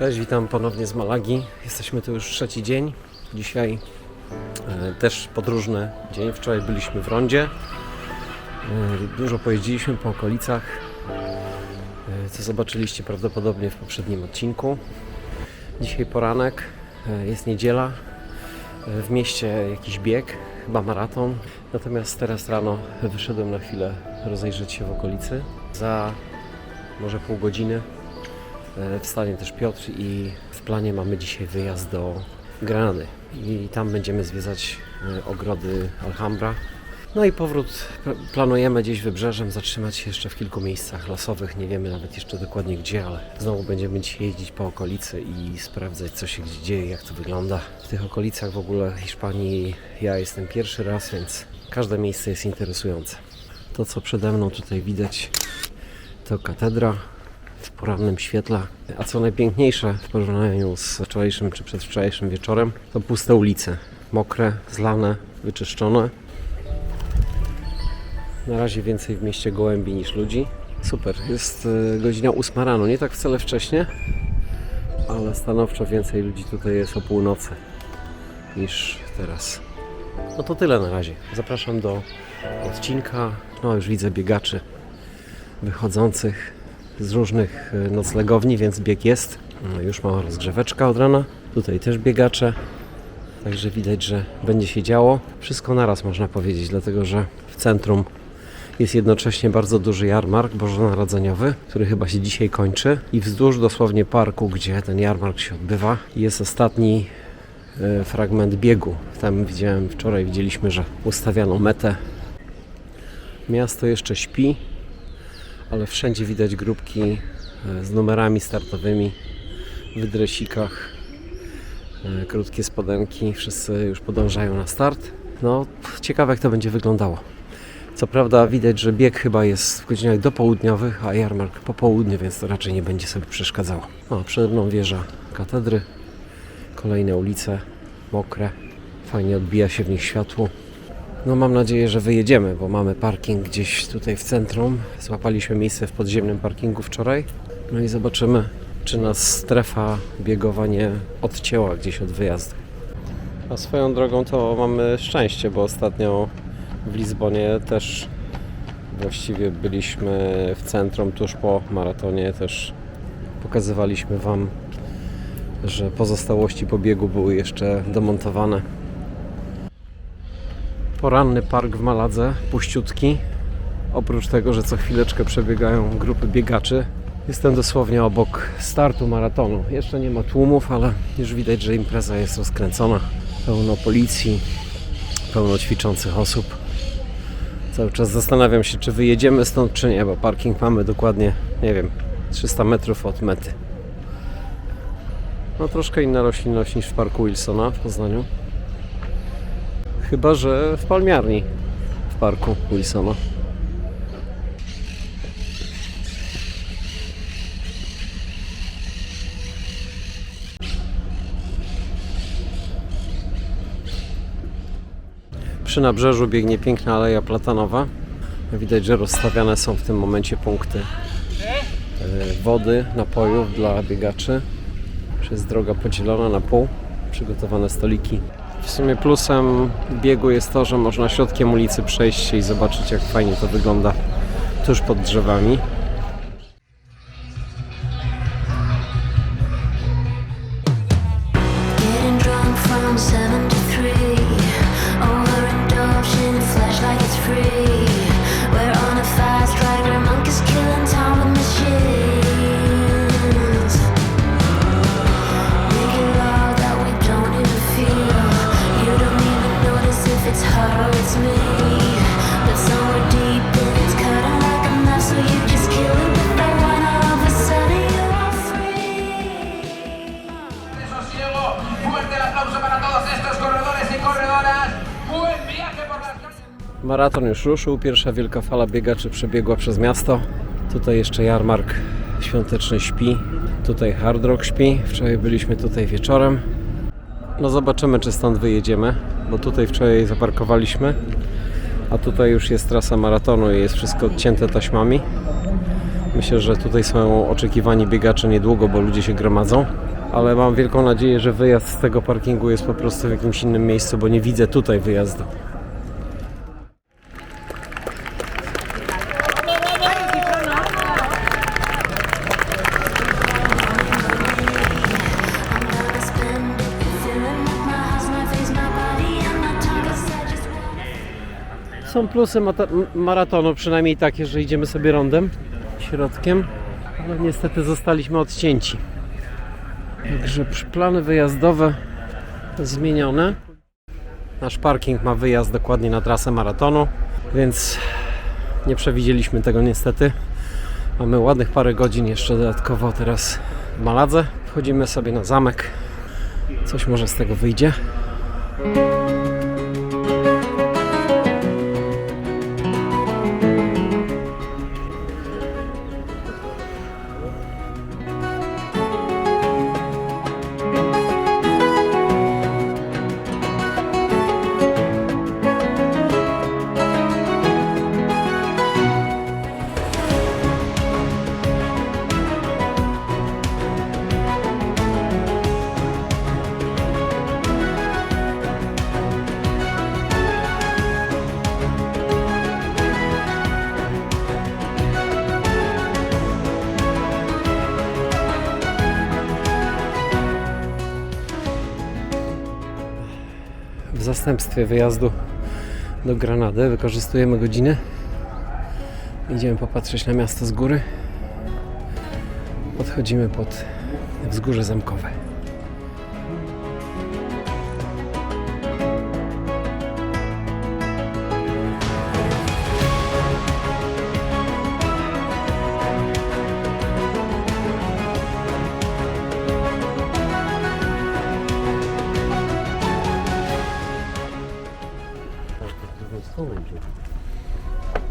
Cześć, witam ponownie z Malagi. Jesteśmy tu już trzeci dzień. Dzisiaj e, też podróżny dzień. Wczoraj byliśmy w rondzie. E, dużo pojeździliśmy po okolicach, e, co zobaczyliście prawdopodobnie w poprzednim odcinku. Dzisiaj poranek, jest niedziela. W mieście jakiś bieg, chyba maraton. Natomiast teraz rano wyszedłem na chwilę rozejrzeć się w okolicy. Za może pół godziny E, Wstanie też Piotr i w planie mamy dzisiaj wyjazd do Granady i tam będziemy zwiedzać e, ogrody Alhambra. No i powrót planujemy gdzieś wybrzeżem, zatrzymać się jeszcze w kilku miejscach losowych, nie wiemy nawet jeszcze dokładnie gdzie, ale znowu będziemy dzisiaj jeździć po okolicy i sprawdzać co się gdzie dzieje, jak to wygląda. W tych okolicach w ogóle Hiszpanii ja jestem pierwszy raz, więc każde miejsce jest interesujące. To co przede mną tutaj widać to katedra w porannym świetle. A co najpiękniejsze w porównaniu z wczorajszym czy przedwczorajszym wieczorem, to puste ulice. Mokre, zlane, wyczyszczone. Na razie więcej w mieście gołębi niż ludzi. Super, jest e, godzina 8 rano, nie tak wcale wcześnie, ale stanowczo więcej ludzi tutaj jest o północy niż teraz. No to tyle na razie. Zapraszam do odcinka. No już widzę biegaczy wychodzących z różnych e, noclegowni, więc bieg jest. No, już mała rozgrzeweczka od rana. Tutaj też biegacze. Także widać, że będzie się działo. Wszystko naraz można powiedzieć, dlatego że w centrum jest jednocześnie bardzo duży jarmark bożonarodzeniowy, który chyba się dzisiaj kończy. I wzdłuż dosłownie parku, gdzie ten jarmark się odbywa, jest ostatni e, fragment biegu. Tam widziałem wczoraj, widzieliśmy, że ustawiano metę. Miasto jeszcze śpi, ale wszędzie widać grupki e, z numerami startowymi w dresikach, e, krótkie spodenki, wszyscy już podążają na start. No, ciekawe jak to będzie wyglądało. Co prawda widać, że bieg chyba jest w godzinach dopołudniowych, a jarmark po południu, więc to raczej nie będzie sobie przeszkadzało. O, przede mną wieża katedry, kolejne ulice, mokre, fajnie odbija się w nich światło. No mam nadzieję, że wyjedziemy, bo mamy parking gdzieś tutaj w centrum. Złapaliśmy miejsce w podziemnym parkingu wczoraj. No i zobaczymy, czy nas strefa biegowa nie odcięła gdzieś od wyjazdu. A swoją drogą to mamy szczęście, bo ostatnio w Lizbonie też właściwie byliśmy w centrum tuż po maratonie. Też pokazywaliśmy Wam, że pozostałości po biegu były jeszcze domontowane. Poranny park w Maladze, puściutki. Oprócz tego, że co chwileczkę przebiegają grupy biegaczy, jestem dosłownie obok startu maratonu. Jeszcze nie ma tłumów, ale już widać, że impreza jest rozkręcona. Pełno policji, pełno ćwiczących osób. Cały czas zastanawiam się, czy wyjedziemy stąd, czy nie, bo parking mamy dokładnie, nie wiem, 300 metrów od mety. No troszkę inna roślinność niż w parku Wilsona w Poznaniu. Chyba, że w palmiarni w parku Wilsona. Przy nabrzeżu biegnie piękna aleja platanowa. Widać, że rozstawiane są w tym momencie punkty e, wody, napojów dla biegaczy. Jest droga podzielona na pół, przygotowane stoliki. W sumie plusem biegu jest to, że można środkiem ulicy przejść się i zobaczyć jak fajnie to wygląda tuż pod drzewami. Maraton już ruszył, pierwsza wielka fala biegaczy przebiegła przez miasto. Tutaj jeszcze jarmark świąteczny śpi, tutaj Hard Rock śpi. Wczoraj byliśmy tutaj wieczorem. No zobaczymy, czy stąd wyjedziemy, bo tutaj wczoraj zaparkowaliśmy, a tutaj już jest trasa maratonu i jest wszystko odcięte taśmami. Myślę, że tutaj są oczekiwani biegacze niedługo, bo ludzie się gromadzą. Ale mam wielką nadzieję, że wyjazd z tego parkingu jest po prostu w jakimś innym miejscu, bo nie widzę tutaj wyjazdu. Plusy maratonu, przynajmniej takie, że idziemy sobie rondem, środkiem, ale niestety zostaliśmy odcięci. Także plany wyjazdowe zmienione. Nasz parking ma wyjazd dokładnie na trasę maratonu, więc nie przewidzieliśmy tego niestety. Mamy ładnych parę godzin jeszcze dodatkowo teraz w Maladze. Wchodzimy sobie na zamek. Coś może z tego wyjdzie. W zastępstwie wyjazdu do Granady. Wykorzystujemy godzinę. Idziemy popatrzeć na miasto z góry. Podchodzimy pod wzgórze zamkowe.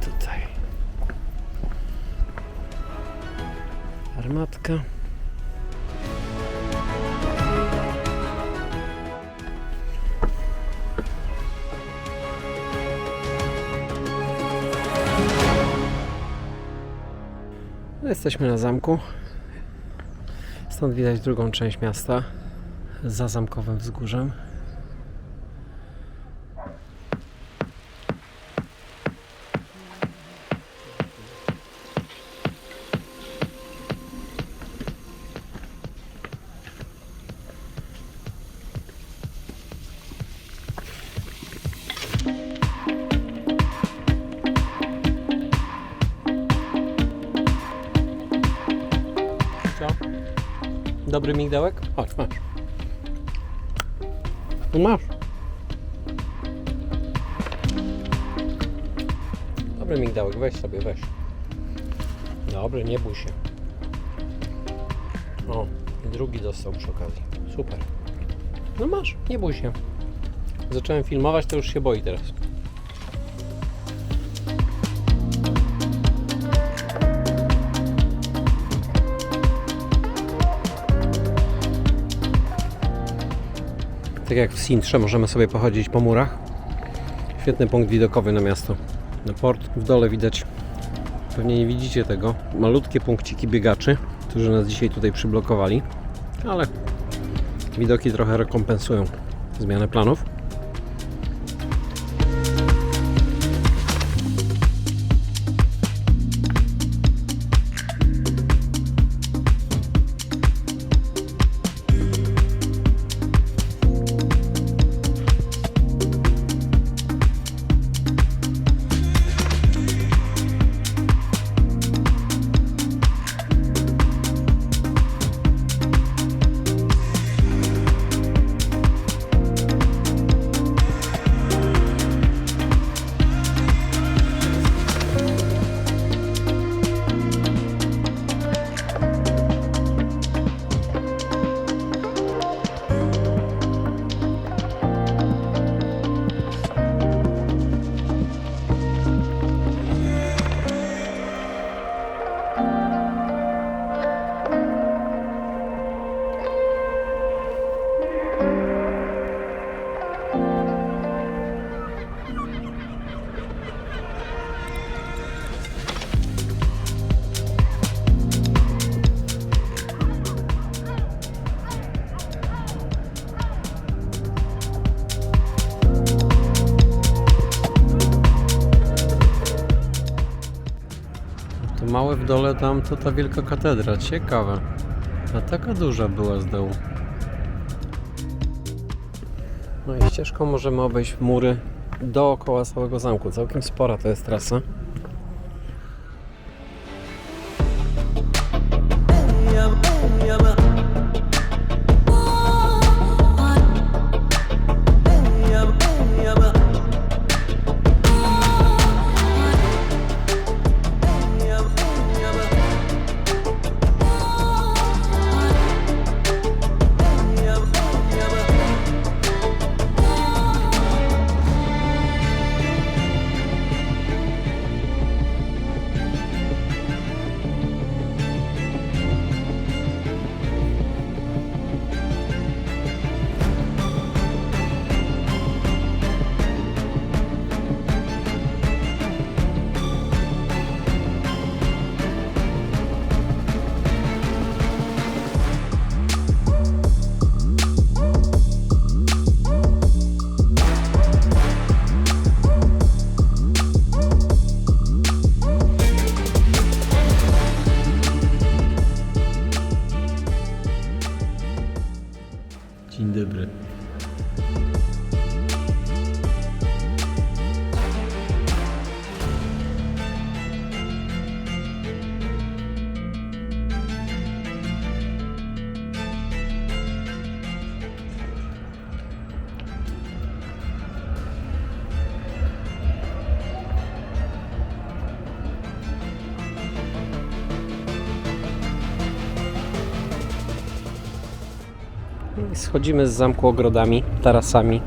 Tutaj. Armatka. No, Jesteśmy na zamku. Stąd widać drugą część miasta za zamkowym wzgórzem. Dobry migdałek? Chodź, masz. No masz. Dobry migdałek, weź sobie, weź. Dobry, nie bój się. O, drugi dostał przy okazji. Super. No masz, nie bój się. Zacząłem filmować, to już się boi teraz. Tak jak w Sintrze możemy sobie pochodzić po murach. Świetny punkt widokowy na miasto. Na port w dole widać, pewnie nie widzicie tego, malutkie punkciki biegaczy, którzy nas dzisiaj tutaj przyblokowali, ale widoki trochę rekompensują zmianę planów. Małe w dole tam to ta wielka katedra. Ciekawe. A taka duża była z dołu. No i ścieżką możemy obejść mury dookoła całego zamku. Całkiem spora to jest trasa. Schodzimy z zamku ogrodami, tarasami.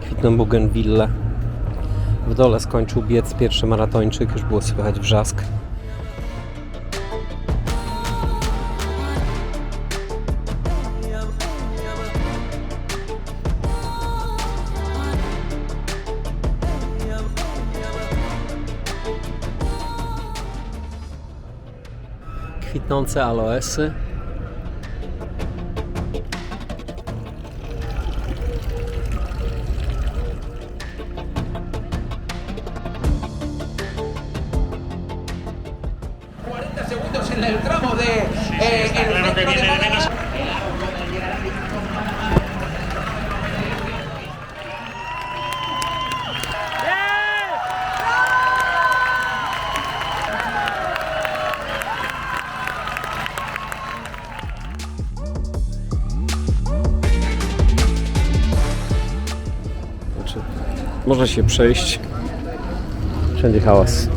Kwitną bugenwille. W dole skończył biec pierwszy maratończyk, już było słychać wrzask. Kwitnące aloesy. Można się przejść. Wszędzie hałas.